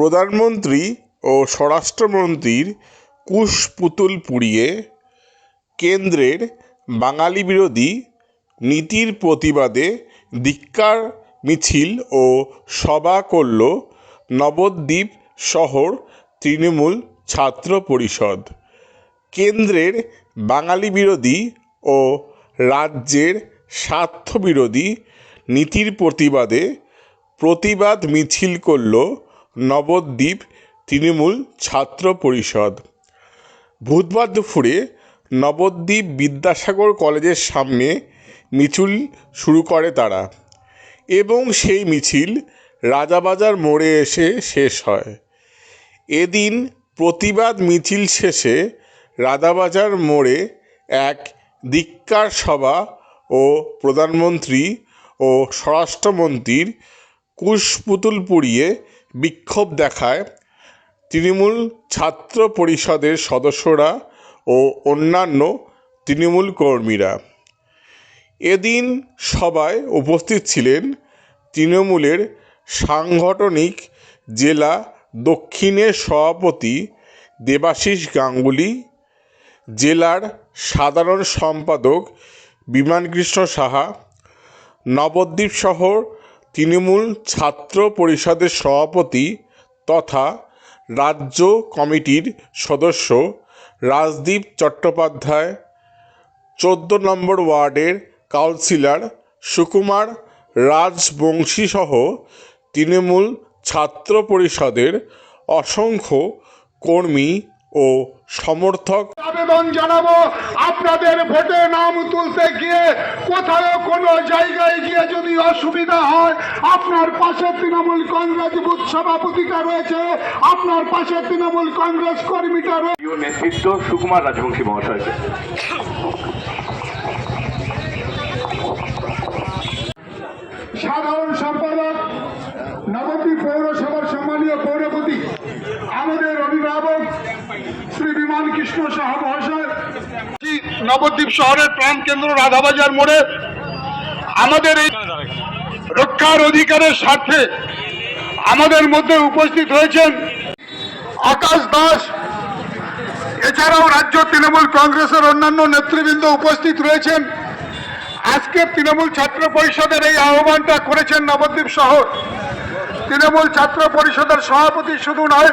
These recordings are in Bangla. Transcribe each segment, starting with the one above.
প্রধানমন্ত্রী ও স্বরাষ্ট্রমন্ত্রীর কুশপুতুল পুড়িয়ে কেন্দ্রের বাঙালি বিরোধী নীতির প্রতিবাদে ধিক্কার, মিছিল ও সভা করল নবদ্বীপ শহর তৃণমূল ছাত্র পরিষদ। কেন্দ্রের বাঙালি বিরোধী ও রাজ্যের স্বার্থবিরোধী নীতির প্রতিবাদে প্রতিবাদ মিছিল করল নবদ্বীপ তৃণমূল ছাত্র পরিষদ। বুধবার দুপুরে নবদ্বীপ বিদ্যাসাগর কলেজের সামনে মিছিল শুরু করে তারা এবং সেই মিছিল রাজাবাজার মোড়ে এসে শেষ হয়। এদিন প্রতিবাদ মিছিল শেষে রাজাবাজার মোড়ে এক ধিক্কার সভা ও প্রধানমন্ত্রী ও স্বরাষ্ট্রমন্ত্রীর কুশপুতুল পুড়িয়ে বিক্ষোভ দেখায় তৃণমূল ছাত্র পরিষদের সদস্যরা ও অন্যান্য তৃণমূল কর্মীরা। এদিন সভায় উপস্থিত ছিলেন তৃণমূলের সাংগঠনিক জেলা দক্ষিণের সভাপতি দেবাশিস গাঙ্গুলি, জেলার সাধারণ সম্পাদক বিমানকৃষ্ণ সাহা, নবদ্বীপ শহর তৃণমূল ছাত্র পরিষদের সভাপতি তথা রাজ্য কমিটির সদস্য রাজদীপ চট্টোপাধ্যায়, চোদ্দ নম্বর ওয়ার্ডের কাউন্সিলর সুকুমার রাজবংশীসহ তৃণমূল ছাত্র পরিষদের অসংখ্য কর্মী ও সমর্থক আবেদন জানাব। আপনাদের ভোটে নাম তুলতে গিয়ে কোথাও কোনো জায়গায় গিয়ে যদি অসুবিধা হয় আপনার পাশে তৃণমূল কংগ্রেস বুথ সভাপতিটা রয়েছে আপনার পাশে তৃণমূল কংগ্রেস কর্মীটা রয়েছে নেতৃত্ব সুকুমার রাজবংশী মহাশয়কে সাধারণ সম্পাদক নবদ্বীপ পৌরসভার সম্মানীয় পৌরপতি আমাদের অভিভাবক কৃষ্ণ সাহা মহাশয় নবদ্বীপ শহরের প্রাণ কেন্দ্র রাধাবাজার মোড়ে আমাদের এই রক্ষার অধিকারের স্বার্থে আমাদের মধ্যে উপস্থিত হয়েছেন আকাশ দাস। এছাড়াও রাজ্য তৃণমূল কংগ্রেসের অন্যান্য নেতৃবৃন্দ উপস্থিত রয়েছেন। আজকে তৃণমূল ছাত্র পরিষদের এই আহ্বানটা করেছেন নবদ্বীপ শহর। তৃণমূল ছাত্র পরিষদের সভাপতি শুধু নয়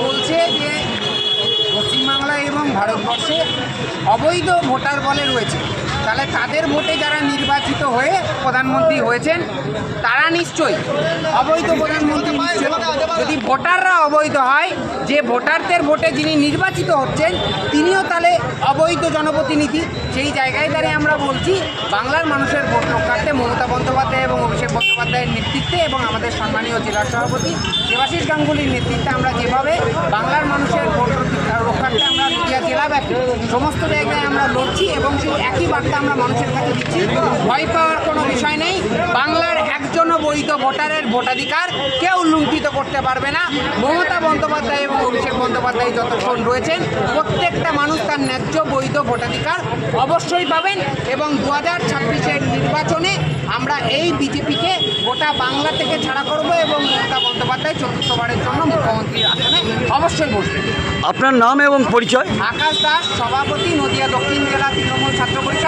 বলছে যে পশ্চিমবাংলা এবং ভারতবর্ষে অবৈধ ভোটার বলে রয়েছে। তাহলে তাদের ভোটে যারা নির্বাচিত প্রধানমন্ত্রী হয়েছেন, তারা নিশ্চয়ই অবৈধ প্রধানমন্ত্রী নিশ্চয়ই। যদি ভোটাররা অবৈধ হয়, যে ভোটারদের ভোটে যিনি নির্বাচিত হচ্ছেন, তিনিও তাহলে অবৈধ জনপ্রতিনিধি। সেই জায়গায় দাঁড়িয়ে আমরা বলছি, বাংলার মানুষের ভোট রক্ষার্থে মমতা বন্দ্যোপাধ্যায় এবং অভিষেক বন্দ্যোপাধ্যায়ের নেতৃত্বে এবং আমাদের সম্মানীয় জেলা সভাপতি দেবাশিস গাঙ্গুলির নেতৃত্বে আমরা যেভাবে বাংলার মানুষের ভোট রক্ষার্থে আমরা জেলাব্যাপী সমস্ত জায়গায় আমরা লড়ছি এবং সেই একই বার্তা আমরা মানুষের কাছে দিচ্ছি। ভয় পাওয়ার কোনো বিষয় নেই। বাংলার একজনও বৈধ ভোটারের ভোটাধিকার কেউ লুণ্ঠিত করতে পারবে না। মমতা বন্দ্যোপাধ্যায় এবং অভিষেক বন্দ্যোপাধ্যায় যতক্ষণ রয়েছেন প্রত্যেকটা মানুষ তার ন্যায্য বৈধ ভোটাধিকার অবশ্যই পাবেন এবং দু হাজার ছাব্বিশের নির্বাচনে আমরা এই বিজেপিকে গোটা বাংলা থেকে ছাড়া করব এবং মমতা বন্দ্যোপাধ্যায় চতুর্থবারের জন্য মুখ্যমন্ত্রীর আসনে অবশ্যই বসবেন আপনার নাম এবং পরিচয়? আকাশ দাস সভাপতি নদিয়া দক্ষিণ জেলা তৃণমূল ছাত্র পরিষদ।